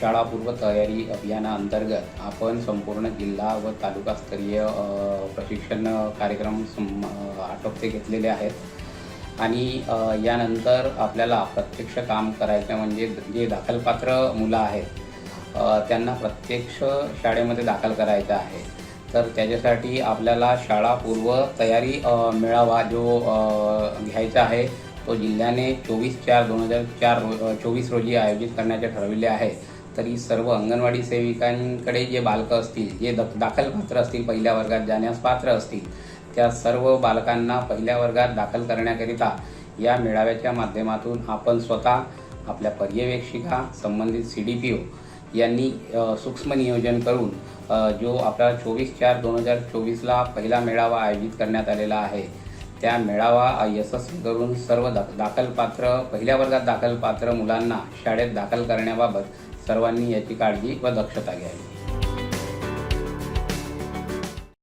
शाळापूर्व तयारी अभियानाअंतर्गत आपण संपूर्ण जिल्हा व तालुकास्तरीय प्रशिक्षण कार्यक्रम आटोपते घेतलेले आहेत. आणि यानंतर आपल्याला प्रत्यक्ष काम करायचं म्हणजे जे दाखलपात्र मुलं आहेत त्यांना प्रत्यक्ष शाळेमध्ये दाखल करायचं आहे. तर त्याच्यासाठी आपल्याला शाळापूर्व तयारी मेळावा जो घ्यायचा आहे तो जिल्ह्याने चोवीस चार दोन हजार चार रो चोवीस रोजी आयोजित करण्याचे ठरविले आहे. तरी सर्व अंगणवाडी सेविकांकडे जे बालकं असतील जे द दाखल पात्र असतील पहिल्या वर्गात जाण्यास पात्र असतील त्या सर्व बालकांना पहिल्या वर्गात दाखल करण्याकरिता या मेळाव्याच्या माध्यमातून आपण स्वतः आपल्या पर्यवेक्षिका संबंधित सी डी पी ओ यांनी सूक्ष्म नियोजन करून जो आपला चोवीस चार दोन हजार चोवीसला पहिला मेळावा आयोजित करण्यात आलेला आहे त्या मेळावा यशस्वी करून सर्व दा दाखलपात्र पहिल्या वर्गात दाखलपात्र मुलांना शाळेत दाखल करण्याबाबत सर्वांनी याची काळजी व दक्षता घ्यावी.